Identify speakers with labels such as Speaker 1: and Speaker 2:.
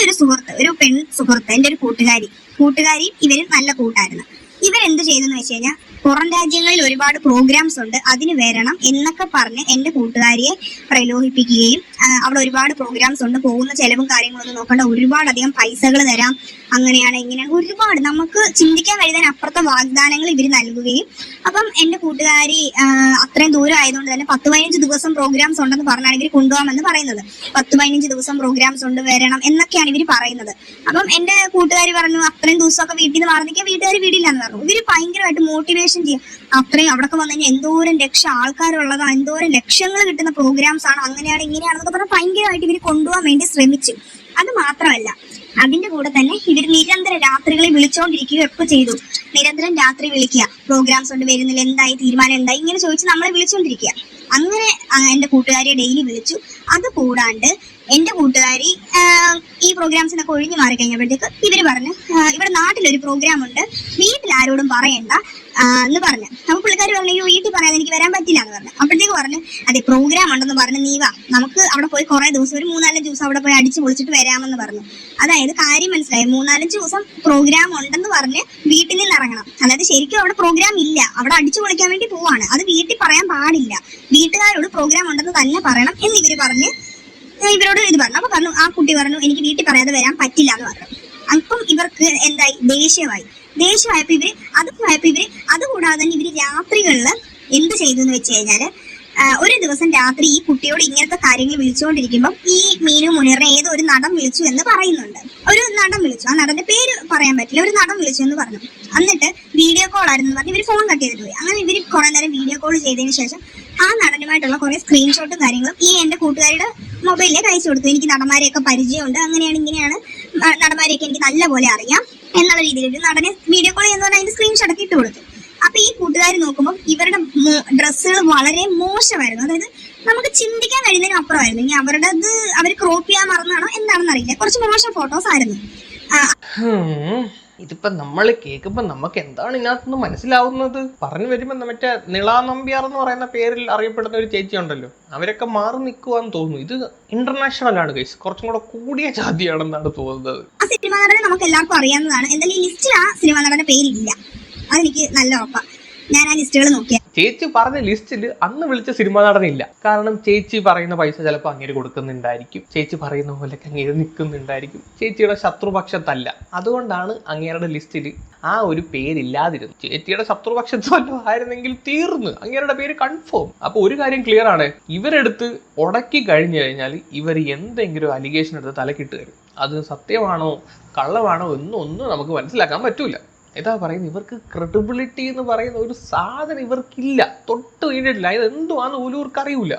Speaker 1: എന്റെ ഒരു സുഹൃത്ത് ഒരു പെൺ സുഹൃത്ത് എന്റെ ഒരു കൂട്ടുകാരി. കൂട്ടുകാരിയും ഇവരും നല്ല കൂട്ടായിരുന്നു. ഇവരെന്ത് ചെയ്തെന്ന് വെച്ച് കഴിഞ്ഞാൽ പുറം രാജ്യങ്ങളിൽ ഒരുപാട് പ്രോഗ്രാംസ് ഉണ്ട്. അതിന് വരണം എന്നൊക്കെ പറഞ്ഞ് എന്റെ കൂട്ടുകാരിയെ പ്രലോഭിപ്പിക്കുകയും അവിടെ ഒരുപാട് പ്രോഗ്രാംസ് ഉണ്ട്. പോകുന്ന ചെലവും കാര്യങ്ങളൊന്നും നോക്കണ്ട. ഒരുപാട് അധികം പൈസകൾ തരാം. അങ്ങനെയാണ് ഇങ്ങനെ ഒരുപാട് നമുക്ക് ചിന്തിക്കാൻ കഴിയുന്നതിന് അപ്പുറത്തെ വാഗ്ദാനങ്ങൾ ഇവർ നൽകുകയും. അപ്പം എന്റെ കൂട്ടുകാരി അത്രയും ദൂരം ആയതുകൊണ്ട് തന്നെ പത്ത് പതിനഞ്ച് ദിവസം പ്രോഗ്രാംസ് ഉണ്ടെന്ന് പറഞ്ഞാണ് ഇവർ കൊണ്ടുപോകാമെന്ന് പറയുന്നത്. പത്ത് പതിനഞ്ച് ദിവസം പ്രോഗ്രാംസ് ഉണ്ട് വരണം എന്നൊക്കെയാണ് ഇവർ പറയുന്നത്. അപ്പം എന്റെ കൂട്ടുകാരി പറഞ്ഞു അത്രയും ദിവസമൊക്കെ വീട്ടിൽ നിന്ന് മാറുന്നിക്കാൻ വീട്ടുകാർ വീടില്ലെന്ന് പറഞ്ഞു. ഇവർ ഭയങ്കരമായിട്ട് മോട്ടിവേഷൻ ചെയ്യും. അത്രയും അവിടൊക്കെ വന്നു കഴിഞ്ഞാൽ എന്തോരം ലക്ഷം ആൾക്കാരുള്ളതാ എന്തോരം ലക്ഷങ്ങൾ കിട്ടുന്ന പ്രോഗ്രാംസ് ആണ് അങ്ങനെയാണ് ഇങ്ങനെയാണെന്നൊക്കെ പറഞ്ഞാൽ ഭയങ്കരമായിട്ട് ഇവർ കൊണ്ടുപോകാൻ വേണ്ടി ശ്രമിച്ചു. അത് മാത്രമല്ല അതിന്റെ കൂടെ തന്നെ ഇവർ രാത്രികളെ രാത്രികളിൽ വിളിച്ചോണ്ടിരിക്കുകയൊക്കെ ചെയ്തു. നിരന്തരം രാത്രി വിളിക്കുക പ്രോഗ്രാംസ് കൊണ്ട് വരുന്നില്ല എന്തായി തീരുമാനം എന്തായി ഇങ്ങനെ ചോദിച്ച് നമ്മളെ വിളിച്ചോണ്ടിരിക്കുക. അങ്ങനെ എന്റെ കൂട്ടുകാരിയെ ഡെയിലി വിളിച്ചു. അത് കൂടാണ്ട് എന്റെ കൂട്ടുകാരി പ്രോഗ്രാംസിനൊക്കെ ഒഴിഞ്ഞു മാറി കഴിഞ്ഞപ്പോഴത്തേക്ക് ഇവർ പറഞ്ഞു ഇവിടെ നാട്ടിലൊരു പ്രോഗ്രാം ഉണ്ട്. വീട്ടിൽ ആരോടും പറയണ്ട. എന്ന് പറഞ്ഞു. അപ്പൊ പുള്ളിക്കാർ പറഞ്ഞു അയ്യോ വീട്ടിൽ പറയാതെ എനിക്ക് വരാൻ പറ്റില്ല എന്ന് പറഞ്ഞു. അപ്പോഴത്തേക്ക് പറഞ്ഞു അതെ പ്രോഗ്രാം ഉണ്ടെന്ന് പറഞ്ഞു നീ വാ. നമുക്ക് അവിടെ പോയി കുറെ ദിവസം ഒരു മൂന്നാലഞ്ച് ദിവസം അവിടെ പോയി അടിച്ചു പൊളിച്ചിട്ട് വരാമെന്ന് പറഞ്ഞു. അതായത് കാര്യം മനസ്സിലായി. മൂന്നാലഞ്ച് ദിവസം പ്രോഗ്രാം ഉണ്ടെന്ന് പറഞ്ഞ് വീട്ടിൽ നിന്ന് ഇറങ്ങണം. അതായത് ശരിക്കും അവിടെ പ്രോഗ്രാം ഇല്ല. അവിടെ അടിച്ചു പൊളിക്കാൻ വേണ്ടി പോവാണ്. അത് വീട്ടിൽ പറയാൻ പാടില്ല. വീട്ടുകാരോട് പ്രോഗ്രാം ഉണ്ടെന്ന് തന്നെ പറയണം എന്ന് ഇവർ പറഞ്ഞ് ഇവരോട് ഇത് പറഞ്ഞു. അപ്പൊ പറഞ്ഞു ആ കുട്ടി പറഞ്ഞു എനിക്ക് വീട്ടിൽ പറയാതെ വരാൻ പറ്റില്ല എന്ന് പറഞ്ഞു. അപ്പം ഇവർക്ക് എന്തായി? ദേഷ്യമായി. ദേഷ്യമായപ്പോ ഇവർ അത് പോയപ്പോ ഇവർ അതുകൂടാതെ തന്നെ ഇവർ രാത്രികളിൽ എന്ത് ചെയ്തു എന്ന് വെച്ച് കഴിഞ്ഞാൽ ഒരു ദിവസം രാത്രി ഈ കുട്ടിയോട് ഇങ്ങനത്തെ കാര്യങ്ങൾ വിളിച്ചുകൊണ്ടിരിക്കുമ്പോൾ ഈ മീനു മുനീറിനെ ഏതോ ഒരു നടം വിളിച്ചു എന്ന് പറയുന്നുണ്ട്. ഒരു നടൻ വിളിച്ചു. ആ നടന്റെ പേര് പറയാൻ പറ്റില്ല. ഒരു നടൻ വിളിച്ചു എന്ന് പറഞ്ഞു. എന്നിട്ട് വീഡിയോ കോൾ ആയിരുന്നു പറഞ്ഞ് ഇവർ ഫോൺ കട്ട് ചെയ്തിട്ട് പോയി. അങ്ങനെ ഇവർ കുറെ നേരം വീഡിയോ കോൾ ചെയ്തതിന് ശേഷം ആ നടനുമായിട്ടുള്ള കുറെ സ്ക്രീൻഷോട്ടും കാര്യങ്ങളും ഈ എന്റെ കൂട്ടുകാരുടെ മൊബൈലിലേക്ക് അയച്ചു കൊടുത്തു. എനിക്ക് നടന്മാരെയൊക്കെ പരിചയമുണ്ട്. അങ്ങനെയാണ് ഇങ്ങനെയാണ് നടന്മാരെയൊക്കെ എനിക്ക് നല്ലപോലെ അറിയാം എന്നുള്ള രീതിയിൽ ഒരു നടനെ വീഡിയോ കോൾ ചെയ്യുന്ന അതിന്റെ സ്ക്രീൻഷോട്ട് ഒക്കെ ഇട്ട് കൊടുത്തു. അപ്പൊ ഈ കൂട്ടുകാർ നോക്കുമ്പോൾ ഇവരുടെ ഡ്രസ്സുകൾ വളരെ മോശമായിരുന്നു. അതായത് നമുക്ക് ചിന്തിക്കാൻ കഴിയുന്നതിനും അപ്പുറമായിരുന്നു. ഇനി അവരുടേത് അവർ ക്രോപ്പ് ചെയ്യാൻ മറന്നാണോ എന്താണെന്ന് അറിയില്ല. കുറച്ച് മോശം ഫോട്ടോസ് ആയിരുന്നു.
Speaker 2: ഇതിപ്പോ നമ്മൾ കേൾക്കുമ്പോ നമുക്ക് എന്താണ് ഇതിനകത്തുനിന്ന് മനസ്സിലാവുന്നത്? പറഞ്ഞു വരുമ്പോ മറ്റേ നിളാ നമ്പ്യാർ എന്ന് പറയുന്ന പേരിൽ അറിയപ്പെടുന്ന ഒരു ചേച്ചി ഉണ്ടല്ലോ. അവരൊക്കെ മാറി നിൽക്കുവാന്ന് തോന്നുന്നു. ഇത് ഇന്റർനാഷണൽ ആണ് കേസ് കുറച്ചും കൂടെ കൂടിയ ജാതിയാണെന്നാണ് തോന്നുന്നത്.
Speaker 1: ആ സിനിമ നടനെ നമുക്ക് എല്ലാവർക്കും അറിയാവുന്നതാണ്. എന്തായാലും ഈ ലിസ്റ്റിൽ ആ സിനിമ നടന്റെ പേരില്ല. അതെനിക്ക് നല്ല ഉറപ്പാ. ലിസ്റ്റുകൾ
Speaker 2: ചേച്ചി പറഞ്ഞ ലിസ്റ്റിൽ അന്ന് വിളിച്ച സിനിമ നടനില്ല. കാരണം ചേച്ചി പറയുന്ന പൈസ ചിലപ്പോൾ അങ്ങേര് കൊടുക്കുന്നുണ്ടായിരിക്കും. ചേച്ചി പറയുന്ന പോലെ അങ്ങേര് നിൽക്കുന്നുണ്ടായിരിക്കും. ചേച്ചിയുടെ ശത്രുപക്ഷത്തല്ല. അതുകൊണ്ടാണ് അങ്ങേരുടെ ലിസ്റ്റിൽ ആ ഒരു പേരില്ലാതിരുന്നു ചേച്ചിയുടെ ശത്രുപക്ഷത്തോ ആയിരുന്നെങ്കിൽ തീർന്നു. അങ്ങേരുടെ പേര് കൺഫേം. അപ്പൊ ഒരു കാര്യം ക്ലിയർ ആണ്. ഇവരെടുത്ത് ഉടക്കി കഴിഞ്ഞു കഴിഞ്ഞാൽ ഇവർ എന്തെങ്കിലും അലിഗേഷൻ എടുത്ത് തലക്കിട്ട് വരും അത് സത്യമാണോ കള്ളമാണോ എന്നൊന്നും നമുക്ക് മനസ്സിലാക്കാൻ പറ്റൂല. ഇതാ പറയുന്നത് ഇവർക്ക് ക്രെഡിബിലിറ്റി എന്ന് പറയുന്ന ഒരു സാധനം ഇവർക്കില്ല. തൊട്ട് വീണിട്ടില്ല ഇത് എന്തുവാന്ന് പോലും ഇവർക്ക് അറിയൂല